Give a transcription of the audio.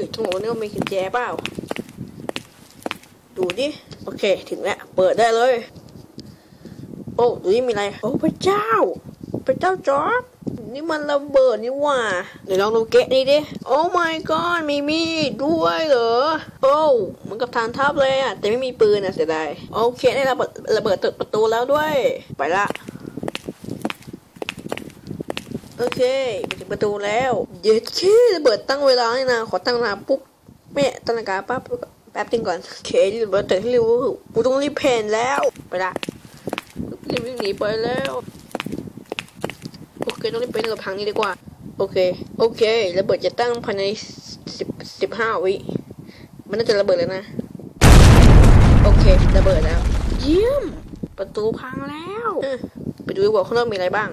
ยทั้งหมดนี้มีกุญแจเปล่า ดูดิโอเค ถึงแล้วเปิดได้เลย โอ้ดูนี่มีอะไร โอ้พระเจ้า พระเจ้าจอร์ดนี่มันระเบิดนี่ว่า เดี๋ยวลองดูเกะนี่ดิ โอ้ my god มีมีดด้วยเหรอ โอ้เหมือนกับทานทัพเลยอะแต่ไม่มีปืนอะเสียดาย โอเคได้ระเบิดระเบิดติดประตูแล้วด้วย ไปละ โอเคไปถึงประตูแล้วเย็ดเคระเบิดตั้งเวลาเลยนะขอตั้งเวลาปุ๊บแม่ตั้งนาฬิกาปั๊บแป๊บนึงก่อนโอเคระเบิดแต่ที่รู้กูต้องรีบเพนแล้วไปละรีบวิ่งหนีไปแล้วโอเคต้องรีบไปกับพังนี้ดีกว่า โอเค โอเคระเบิดจะตั้งภายในสิบสิบห้าวิมันน่าจะระเบิดเลยนะ โอเคระเบิดแล้ว เยี่ยม ประตูพังแล้ว ไปดูดีกว่าข้างนอกมีอะไรบ้าง